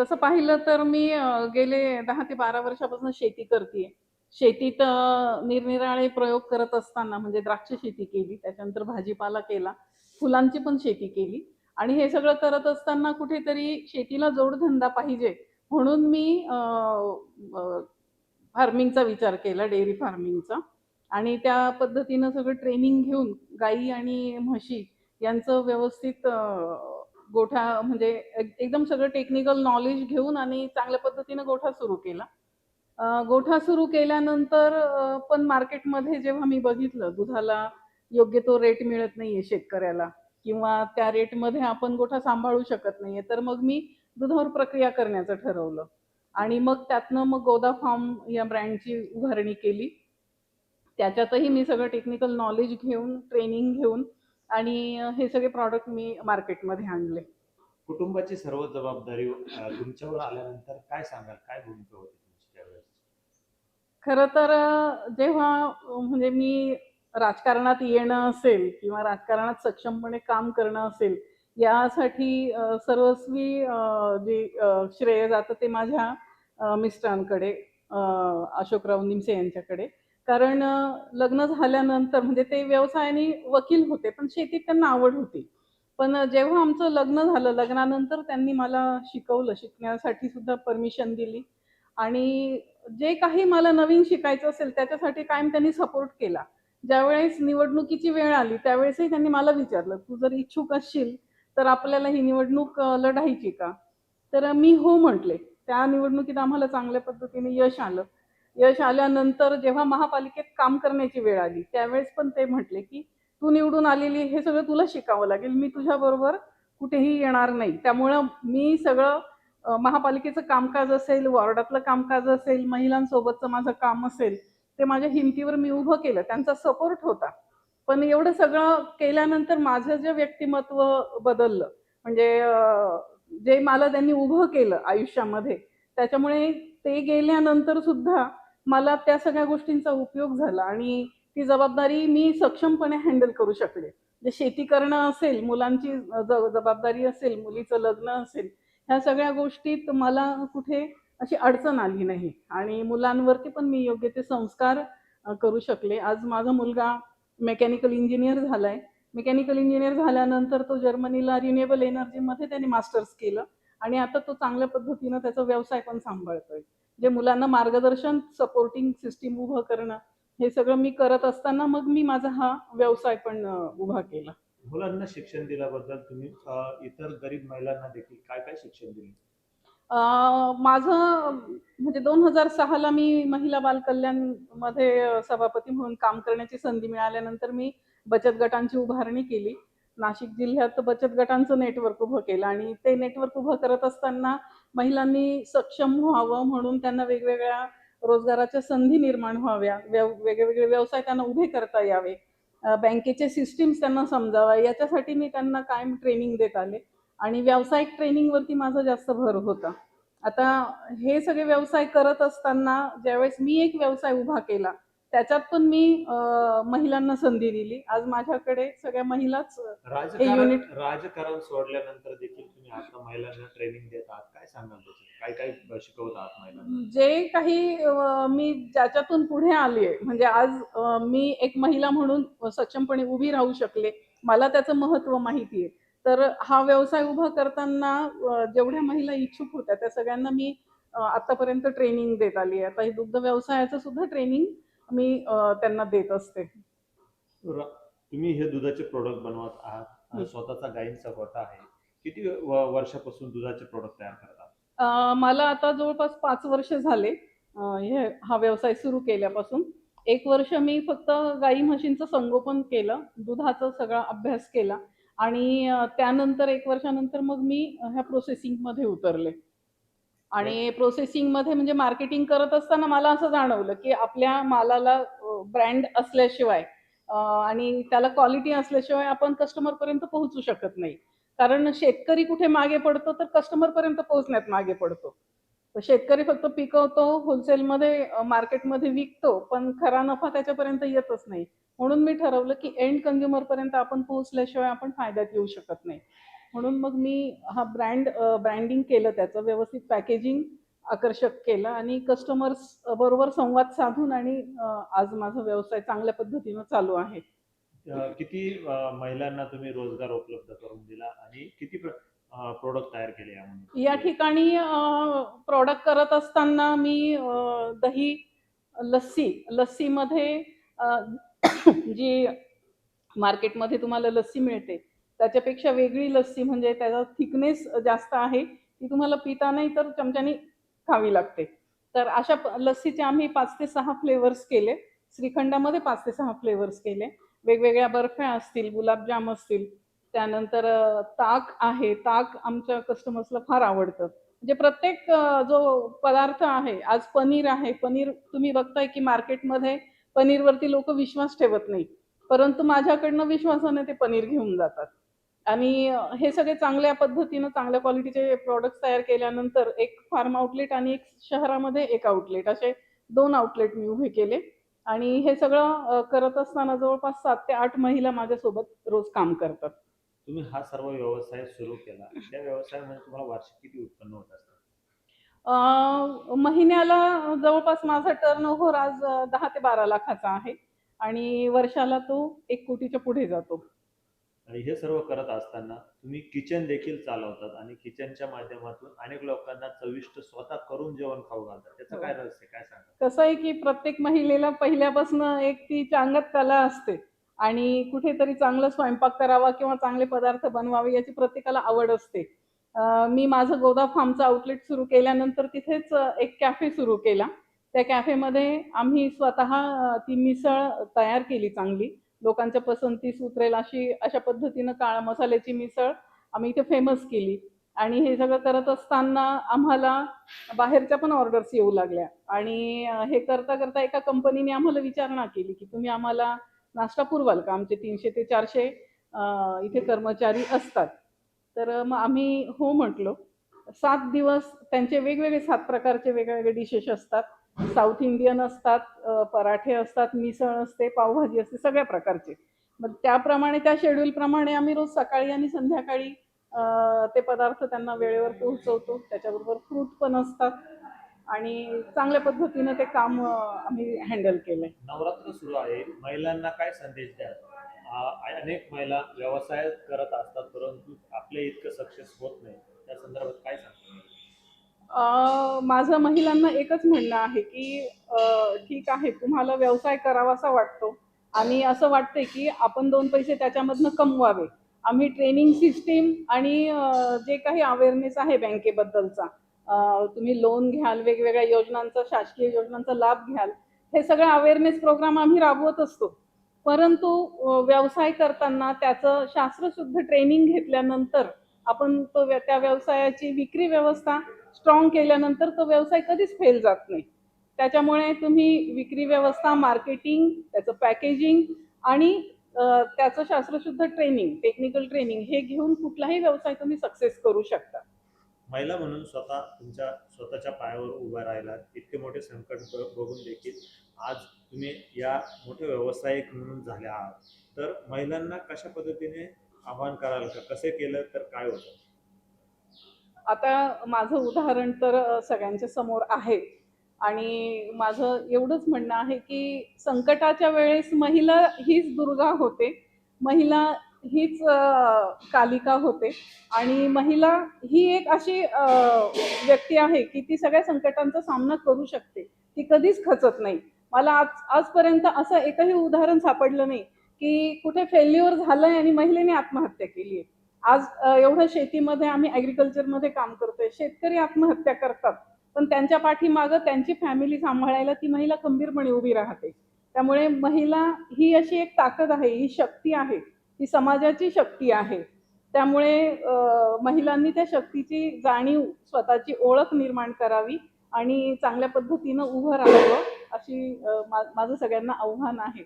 तसं पाहिलं तर मी गेले दहा ते 12 वर्षापासून शेती करते शेतीत निरनिराळे प्रयोग करत असताना म्हणजे द्राक्ष शेती केली, त्याच्यानंतर भाजीपाला केला, फुलांची पण शेती केली आणि हे सगळं करत असताना कुठेतरी शेतीला जोडधंदा पाहिजे म्हणून मी फार्मिंगचा विचार केला, डेअरी फार्मिंगचा. आणि त्या पद्धतीनं सगळं ट्रेनिंग घेऊन गाई आणि म्हशी यांचं व्यवस्थित गोठा म्हणजे एकदम सगळं टेक्निकल नॉलेज घेऊन आणि चांगल्या पद्धतीनं गोठा सुरू केला. गोठा सुरू केल्यानंतर पण मार्केटमध्ये जेव्हा मी बघितलं दुधाला योग्य तो रेट मिळत नाहीये शेतकऱ्याला किंवा त्या रेटमध्ये आपण गोठा सांभाळू शकत नाहीये, तर मग मी दुधावर प्रक्रिया करण्याचं ठरवलं आणि मग त्यातनं मग गोदा फार्म या ब्रँडची उभारणी केली. त्याच्यातही मी सगळं टेक्निकल नॉलेज घेऊन, ट्रेनिंग घेऊन आणि हे सगळे प्रॉडक्ट मी मार्केटमध्ये आणले. कुटुंबाची सर्व जबाबदारी तुमच्यावर आल्यानंतर काय सांगाल? काय भूमिका होती? खरं तर जेव्हा म्हणजे मी राजकारणात येणं असेल किंवा राजकारणात सक्षमपणे काम करणं असेल, यासाठी सर्वस्वी जे श्रेय जातं ते माझ्या मिस्टरांकडे अशोकराव निमसे यांच्याकडे. कारण लग्न झाल्यानंतर म्हणजे ते व्यवसायाने वकील होते, पण शेतीत त्यांना आवड होती. पण जेव्हा आमचं लग्न झालं, लग्नानंतर त्यांनी मला शिकवलं, शिकण्यासाठी सुद्धा परमिशन दिली आणि जे काही मला नवीन शिकायचं असेल त्याच्यासाठी कायम त्यांनी सपोर्ट केला. ज्यावेळेस निवडणुकीची वेळ आली, त्यावेळेसही त्यांनी मला विचारलं, "तू जर इच्छुक असशील, तर आपल्याला ही निवडणूक लढायची का?" तर मी हो म्हटले. त्या निवडणुकीत आम्हाला चांगल्या पद्धतीने यश आलं. यश आल्यानंतर जेव्हा महापालिकेत काम करण्याची वेळ आली, त्यावेळेस पण ते म्हटले, की "तू निवडून आलेली, हे सगळं तुला शिकावं लागेल. मी तुझ्याबरोबर कुठेही येणार नाही." त्यामुळं मी सगळं महापालिकेचं कामकाज असेल, वॉर्डातलं कामकाज असेल, महिलांसोबतचं माझं काम असेल, ते माझ्या हिमतीवर मी उभं केलं. त्यांचा सपोर्ट होता. पण एवढं सगळं केल्यानंतर माझं जे व्यक्तिमत्व बदललं. म्हणजे जे मला त्यांनी उभं केलं आयुष्यामध्ये, त्याच्यामुळे ते गेल्यानंतर सुद्धा मला त्या सगळ्या गोष्टींचा उपयोग झाला आणि ती जबाबदारी मी सक्षमपणे हँडल करू शकले. म्हणजे शेती करणं असेल, मुलांची जबाबदारी असेल, मुलीचं लग्न असेल, ह्या सगळ्या गोष्टीत मला कुठे अशी अडचण आली नाही आणि मुलांवरती पण मी योग्य ते संस्कार करू शकले. आज माझा मुलगा मेकॅनिकल इंजिनियर झालाय. मेकॅनिकल इंजिनियर झाल्यानंतर तो जर्मनीला रिन्युएबल एनर्जीमध्ये त्याने मास्टर्स केलं आणि आता तो चांगल्या पद्धतीनं त्याचा व्यवसाय पण सांभाळतोय. जे मुलांना मार्गदर्शन, सपोर्टिंग सिस्टम उभं करणं, हे सगळं मी करत असताना मग मी माझा हा व्यवसाय पण उभा केला. मुलांना शिक्षण दिल्याबद्दल तुम्ही इतर गरीब महिलांना देखील काय-काय शिक्षण दिले? माझं म्हणजे 2006 ला मी महिला बाल कल्याणमध्ये अ, सभापती म्हणून काम करण्याची संधी मिळाल्यानंतर मी बचत गटांची उभारणी केली. नाशिक जिल्ह्यात बचत गटांचं नेटवर्क उभं केलं आणि ते नेटवर्क उभं करत असताना महिलांनी सक्षम व्हावं म्हणून त्यांना वेगवेगळ्या रोजगाराच्या संधी निर्माण व्हाव्या, वेगवेगळे वेगळे-वेगळे व्यवसाय त्यांना उभे करता यावे, बँकेचे सिस्टीम्स त्यांना समजावा याच्यासाठी मी त्यांना कायम ट्रेनिंग देत आले आणि व्यावसायिक ट्रेनिंगवरती माझा जास्त भर होता. आता हे सगळे व्यवसाय करत असताना ज्यावेळेस मी एक व्यवसाय उभा केला, त्याच्यात पण मी महिलांना संधी दिली. आज माझ्याकडे सगळ्या महिलाच राजकारण युनिट राजकारण सोडल्यानंतर देखील तुम्ही आता महिलांना ट्रेनिंग देत आहात. काय सांगाल त्याच्यात? काय-काय शिकवत आहात महिलांना? जे काही मी ज्याच्यातून पुढे आलीये, म्हणजे आज मी एक महिला म्हणून सक्षमपणे उभी राहू शकले. मला त्याचं महत्त्व माहिती आहे. तर हा व्यवसाय उभा करताना जेवढ्या महिला इच्छुक होत्या, त्या सगळ्यांना मी आतापर्यंत ट्रेनिंग देत आली आहे. आता हे दुग्ध व्यवसायाचं सुद्धा ट्रेनिंग मी त्यांना देत असते. तुम्ही हे दुधाचे प्रॉडक्ट बनवत आहात. स्वतःचा गायींचा गोठा आहे. किती वर्षापासून दुधाचे प्रॉडक्ट तयार करता? अ, मला आता जवळपास 5 वर्ष झाले हे हा व्यवसाय सुरू केल्यापासून. 1 वर्ष मी फक्त गाई म्हशींचं संगोपन केलं, दुधाचा सगळा अभ्यास केला आणि त्यानंतर 1 वर्षानंतर मग मी ह्या प्रोसेसिंगमध्ये उतरले. आणि प्रोसेसिंगमध्ये म्हणजे मार्केटिंग करत असताना मला असं जाणवलं, की आपल्या मालाला ब्रँड असल्याशिवाय आणि त्याला क्वालिटी असल्याशिवाय आपण कस्टमरपर्यंत पोहोचू शकत नाही. कारण शेतकरी कुठे मागे पडतो, तर कस्टमरपर्यंत पोहोचण्यात मागे पडतो. तर शेतकरी फक्त पिकवतो, होलसेलमध्ये मार्केटमध्ये विकतो, पण खरा नफा त्याच्यापर्यंत येतच नाही. म्हणून मी ठरवलं, की एंड कन्झ्युमरपर्यंत आपण पोहोचल्याशिवाय आपण फायद्यात येऊ शकत नाही. म्हणून मग मी हा ब्रँड ब्रँडिंग केलं त्याचं व्यवस्थित पॅकेजिंग आकर्षक केलं आणि कस्टमर्स बरोबर संवाद साधून आणि आज माझा व्यवसाय चांगल्या पद्धतीनं चालू आहे. किती महिलांना तुम्ही रोजगार उपलब्ध करून दिला आणि किती प्रोडक्ट तयार केले या ठिकाणी प्रॉडक्ट करत असताना मी दही लस्सी लस्सीमध्ये जी मार्केटमध्ये तुम्हाला लस्सी मिळते त्याच्यापेक्षा वेगळी लस्सी म्हणजे त्याचा थिकनेस जास्त आहे ती तुम्हाला पिता नाही तर चमच्याने खावी लागते. तर अशा लस्सीचे आम्ही पाच ते सहा फ्लेवर्स केले. श्रीखंडामध्ये पाच ते सहा फ्लेवर्स केले. वेगवेगळ्या बर्फ्या असतील गुलाबजाम असतील त्यानंतर ताक आहे. ताक आमच्या कस्टमर्सला फार आवडतं. म्हणजे प्रत्येक जो पदार्थ आहे आज पनीर आहे. पनीर तुम्ही बघताय की मार्केटमध्ये पनीरवरती लोक विश्वास ठेवत नाही. परंतु माझ्याकडनं विश्वासाने ते पनीर घेऊन जातात. आणि हे सगळे चांगल्या पद्धतीनं चांगल्या क्वालिटीचे प्रॉडक्ट्स तयार केल्यानंतर एक फार्म आउटलेट आणि एक शहरामध्ये एक आउटलेट असे दोन आउटलेट मी उभे केले. आणि हे सगळं करत असताना जवळपास सात ते आठ महिला माझ्यासोबत रोज काम करतात. तुम्ही हा सर्व व्यवसाय सुरू केला. त्या व्यवसायामध्ये तुम्हाला वार्षिक किती उत्पन्न होत असतं? महिन्याला जवळपास माझा टर्न ओव्हर आज दहा ते बारा लाखाचा आहे. आणि वर्षाला तो एक कोटीच्या पुढे जातो. आणि हे सर्व करत असताना तुम्ही किचन देखील चालवतात आणि किचनच्या माध्यमातून अनेक लोकांना चविष्ट स्वतः करून जेवण खाऊ घालतात. त्याचं हो. काय रहस्य काय सांगा कसं आहे की प्रत्येक महिलेला पहिल्यापासून एक तिच्या अंगात कला असते आणि कुठेतरी चांगलं स्वयंपाक करावा किंवा चांगले पदार्थ बनवावे याची प्रत्येकाला आवड असते. मी माझं गोदा फार्मचं आउटलेट सुरू केल्यानंतर तिथेच एक कॅफे सुरू केला. त्या कॅफेमध्ये आम्ही स्वतः ती मिसळ तयार केली चांगली. लोकांच्या पसंतीस उतरेल अशी अशा पद्धतीनं काळा मसाल्याची मिसळ आम्ही इथे फेमस केली. आणि हे सगळं करत असताना आम्हाला बाहेरच्या पण ऑर्डर्स येऊ लागल्या. आणि हे करता करता एका कंपनीने आम्हाला विचारणा केली की तुम्ही आम्हाला नाश्ता पुरवाल का? आमचे तीनशे ते चारशे इथे कर्मचारी असतात. तर मग आम्ही हो म्हटलो. सात दिवस त्यांचे वेगवेगळे सात प्रकारचे वेगवेगळे डिशेस असतात. साऊथ इंडियन असतात पराठे असतात मिसळ असते पावभाजी असते सगळ्या प्रकारचे. मग त्याप्रमाणे त्या शेड्यूलप्रमाणे आम्ही रोज सकाळी आणि संध्याकाळी ते पदार्थ त्यांना वेळेवर पोहोचवतो. त्याच्याबरोबर फ्रूट पण असतात. आणि चांगल्या पद्धतीनं ते काम आम्ही हँडल केलंय. नवरात्र सुरू आहे. महिलांना काय संदेश द्या अनेक महिला व्यवसाय करत असतात परंतु आपले इतकं सक्सेस होत नाही. त्या संदर्भात काय सांगतो? माझं महिलांना एकच म्हणणं आहे की ठीक आहे तुम्हाला व्यवसाय करावासा वाटतो. आणि असं वाटतंय की आपण दोन पैसे त्याच्यामधनं कमवावे. आम्ही ट्रेनिंग सिस्टीम आणि जे काही अवेअरनेस आहे बँकेबद्दलचा तुम्ही लोन घ्याल वेगवेगळ्या योजनांचा शासकीय योजनांचा लाभ घ्याल हे सगळं अवेअरनेस प्रोग्राम आम्ही राबवत असतो. परंतु व्यवसाय करताना त्याचं शास्त्रशुद्ध ट्रेनिंग घेतल्यानंतर आपण तो त्या व्यवसायाची विक्री व्यवस्था स्ट्रॉंग केल्यानंतर तो व्यवसाय कधीच फेल जात नाही. त्याच्यामुळे तुम्ही विक्री व्यवस्था मार्केटिंग त्याचं पॅकेजिंग आणि त्याचं शास्त्रशुद्ध ट्रेनिंग टेक्निकल ट्रेनिंग हे घेऊन कुठलाही व्यवसाय तुम्ही सक्सेस करू शकता. महिला म्हणून स्वतः तुमच्या स्वतःच्या पायावर उभा राहिला इतके मोठे संकट बघून देखील आज तुम्ही या मोठे व्यावसायिक म्हणून झाले आहात. तर महिलांना कशा पद्धतीने आवाहन कराल का कसे केलं तर काय होतं? आता माझं उदाहरण तर सगळ्यांच्या समोर आहे. आणि माझं एवढंच म्हणणं आहे की संकटाच्या वेळेस महिला हीच दुर्गा होते. महिला हीच कालिका होते. आणि महिला ही एक अशी व्यक्ती आहे की ती सगळ्या संकटांचा सामना करू शकते. ती कधीच खचत नाही. मला आज आजपर्यंत असं एकही उदाहरण सापडलं नाही की कुठे फेल्युअर झालंय आणि महिलेने आत्महत्या केली आहे आज एवढं शेतीमध्ये आम्ही ॲग्रिकल्चरमध्ये काम करतोय. शेतकरी आत्महत्या करतात. पण त्यांच्या पाठीमागं त्यांची फॅमिली सांभाळायला ती महिला खंबीरपणे उभी राहते. त्यामुळे महिला ही अशी एक ताकद आहे ही शक्ती आहे ही समाजाची शक्ती आहे. त्यामुळे महिलांनी त्या शक्तीची जाणीव स्वतःची ओळख निर्माण करावी आणि चांगल्या पद्धतीनं उभं राहावं अशी माझं सगळ्यांना आव्हान आहे.